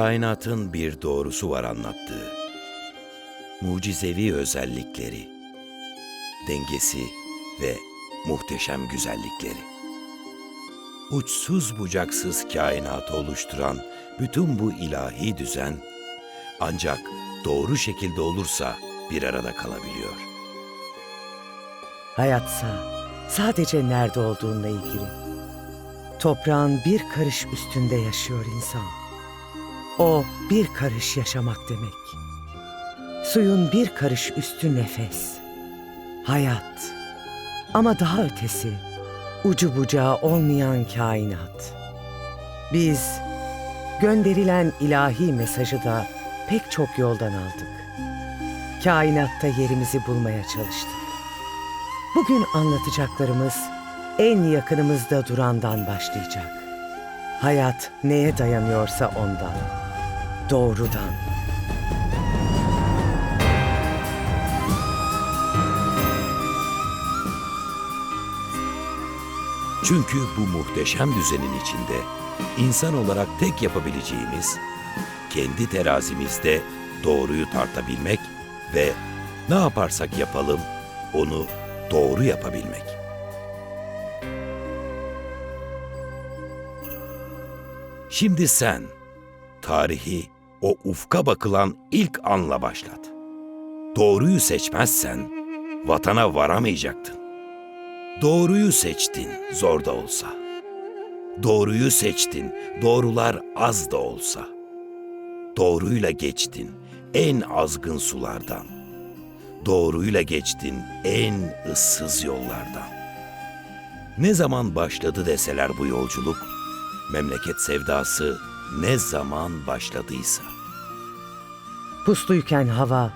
Kainatın bir doğrusu var anlattığı. Mucizevi özellikleri, dengesi ve muhteşem güzellikleri. Uçsuz bucaksız kainatı oluşturan bütün bu ilahi düzen ancak doğru şekilde olursa bir arada kalabiliyor. Hayatsa sadece nerede olduğunla ilgili. Toprağın bir karış üstünde yaşıyor insan. O bir karış yaşamak demek. Suyun bir karış üstü nefes. Hayat. Ama daha ötesi ucu bucağı olmayan kainat. Biz gönderilen ilahi mesajı da pek çok yoldan aldık. Kainatta yerimizi bulmaya çalıştık. Bugün anlatacaklarımız en yakınımızda durandan başlayacak. Hayat neye dayanıyorsa ondan. Doğrudan. Çünkü bu muhteşem düzenin içinde insan olarak tek yapabileceğimiz kendi terazimizde doğruyu tartabilmek ve ne yaparsak yapalım onu doğru yapabilmek. Şimdi sen tarihi o ufka bakılan ilk anla başlat. Doğruyu seçmezsen vatana varamayacaktın. Doğruyu seçtin zor da olsa. Doğruyu seçtin doğrular az da olsa. Doğruyla geçtin en azgın sulardan. Doğruyla geçtin en ıssız yollardan. Ne zaman başladı deseler bu yolculuk, memleket sevdası ne zaman başladıysa. Pusluyken hava,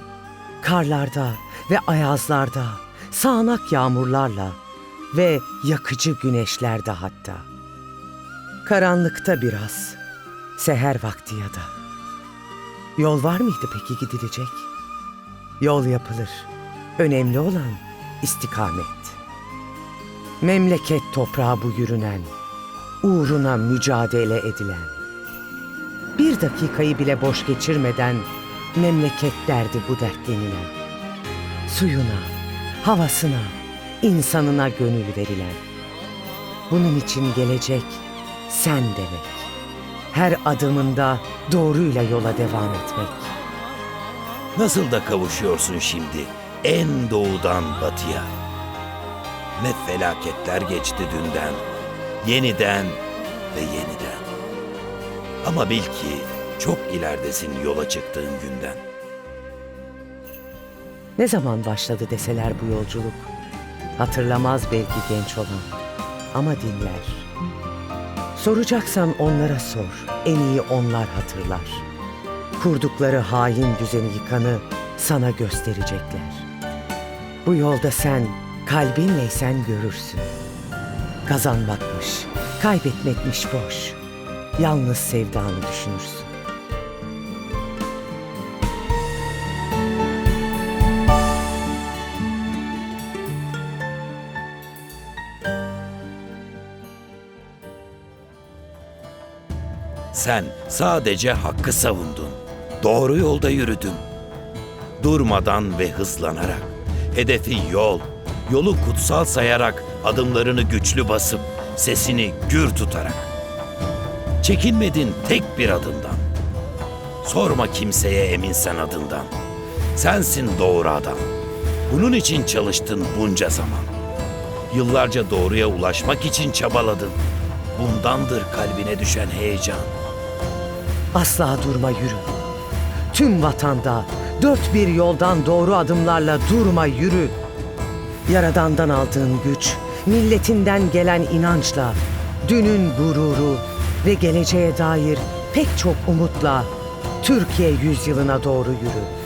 karlarda ve ayazlarda, sağanak yağmurlarla ve yakıcı güneşlerde hatta. Karanlıkta biraz, seher vakti ya da. Yol var mıydı peki gidilecek? Yol yapılır. Önemli olan istikamet. Memleket toprağı bu yürünen, uğruna mücadele edilen. Bir dakikayı bile boş geçirmeden memleket derdi bu dertlenilen. Suyuna, havasına, insanına gönül verilen. Bunun için gelecek sen demek. Her adımında doğruyla yola devam etmek. Nasıl da kavuşuyorsun şimdi en doğudan batıya. Ne felaketler geçti dünden, yeniden ve yeniden. Ama bil ki çok ileridesin yola çıktığın günden. Ne zaman başladı deseler bu yolculuk. Hatırlamaz belki genç olan ama dinler. Soracaksan onlara sor. En iyi onlar hatırlar. Kurdukları hain düzeni yıkanı sana gösterecekler. Bu yolda sen kalbinleysen görürsün. Kazanmakmış, kaybetmekmiş boş. Yalnız sevdanı düşünürsün. Sen sadece hakkı savundun. Doğru yolda yürüdün. Durmadan ve hızlanarak. Hedefi yol, yolu kutsal sayarak, adımlarını güçlü basıp, sesini gür tutarak. Çekinmedin tek bir adımdan. Sorma kimseye eminsen adından. Sensin doğru adam. Bunun için çalıştın bunca zaman. Yıllarca doğruya ulaşmak için çabaladın. Bundandır kalbine düşen heyecan. Asla durma yürü. Tüm vatanda dört bir yoldan doğru adımlarla durma yürü. Yaradandan aldığın güç, milletinden gelen inançla, dünün gururu ve geleceğe dair pek çok umutla Türkiye yüzyılına doğru yürü.